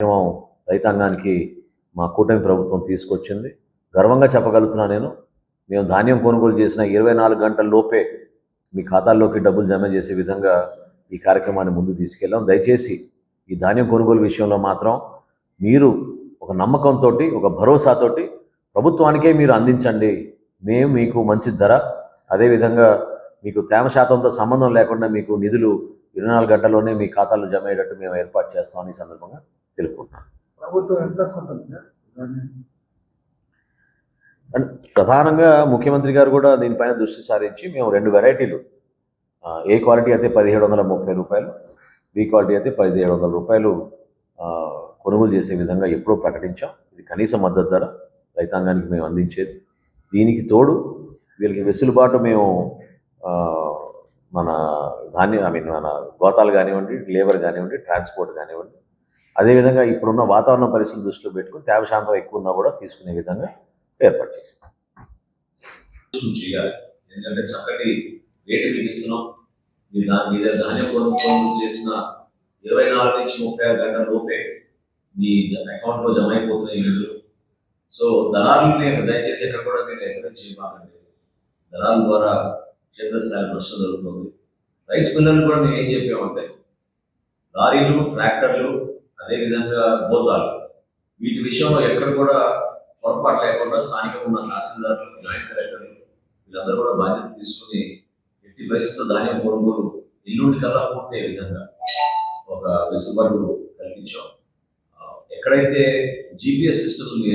కార్యక్రమం రైతాంగానికి మా కూటమి ప్రభుత్వం తీసుకొచ్చింది. గర్వంగా చెప్పగలుగుతున్నా నేను మేము ధాన్యం కొనుగోలు చేసిన ఇరవై నాలుగు గంటల లోపే మీ ఖాతాల్లోకి డబ్బులు జమ చేసే విధంగా ఈ కార్యక్రమాన్ని ముందు తీసుకెళ్ళాం. దయచేసి ఈ ధాన్యం కొనుగోలు విషయంలో మాత్రం మీరు ఒక నమ్మకంతో ఒక భరోసాతోటి ప్రభుత్వానికే మీరు అందించండి. మేము మీకు మంచి ధర అదేవిధంగా మీకు తేమ శాతంతో సంబంధం లేకుండా మీకు నిధులు ఇరవై నాలుగు గంటల్లోనే మీ ఖాతాలో జమ అయ్యేటట్టు మేము ఏర్పాటు చేస్తామని ఈ సందర్భంగా తెలుపుకుంటున్నాను ప్రధానంగా ముఖ్యమంత్రి గారు కూడా దీనిపైన దృష్టి సారించి మేము రెండు వెరైటీలు. ఏ క్వాలిటీ అయితే పదిహేడు వందల ముప్పై రూపాయలు బి క్వాలిటీ అయితే పదిహేడు వందల రూపాయలు కొనుగోలు చేసే విధంగా ఎప్పుడో ప్రకటించాం. ఇది కనీస మద్దతు ధర రైతాంగానికి మేము అందించేది. దీనికి తోడు వీళ్ళకి వెసులుబాటు మేము మన ధాన్యం ఐ మీన్ మన గోతాలు కానివ్వండి లేబర్ కానివ్వండి ట్రాన్స్పోర్ట్ కానివ్వండి అదేవిధంగా ఇప్పుడున్న వాతావరణ పరిస్థితులు దృష్టిలో పెట్టుకుని తేమ శాంతం ఎక్కువ ఉన్నా కూడా తీసుకునే విధంగా ఏర్పాటు చేసాం ఎందుకంటే చక్కటి రేటు మీకు మీ ధాన్యం కొనుగోలు చేసిన ఇరవై నాలుగు నుంచి ముప్పై ఆరు గంటల లోపే మీ అకౌంట్లో జమ అయిపోతున్నాయి నిధులు సో దళారులని దయచేసి ఎక్కడ కూడా మీరు ఎంకరేజ్ చేయమాకండి దళాల ద్వారా క్షేత్రస్థాయి నష్టం జరుగుతుంది. రైస్ మిల్లర్లు కూడా మేము ఏం చెప్పామంటే లారీలు ట్రాక్టర్లు అదేవిధంగా గోతాలు వీటి విషయంలో ఎక్కడ కూడా పొరపాటు లేకుండా స్థానికంగా ఉన్న తహసీల్దారులు జాయింట్ కలెక్టర్లు వీళ్ళందరూ కూడా బాధ్యత తీసుకుని ఎట్టి పరిస్థితుల్లో ధాన్యం కొనుగోలు ఎల్లుండి కల్లా పూర్తయ్యే విధంగా ఒక వెసులుబాటు కల్పించాం. ఎక్కడైతే జీపీఎస్ సిస్టమ్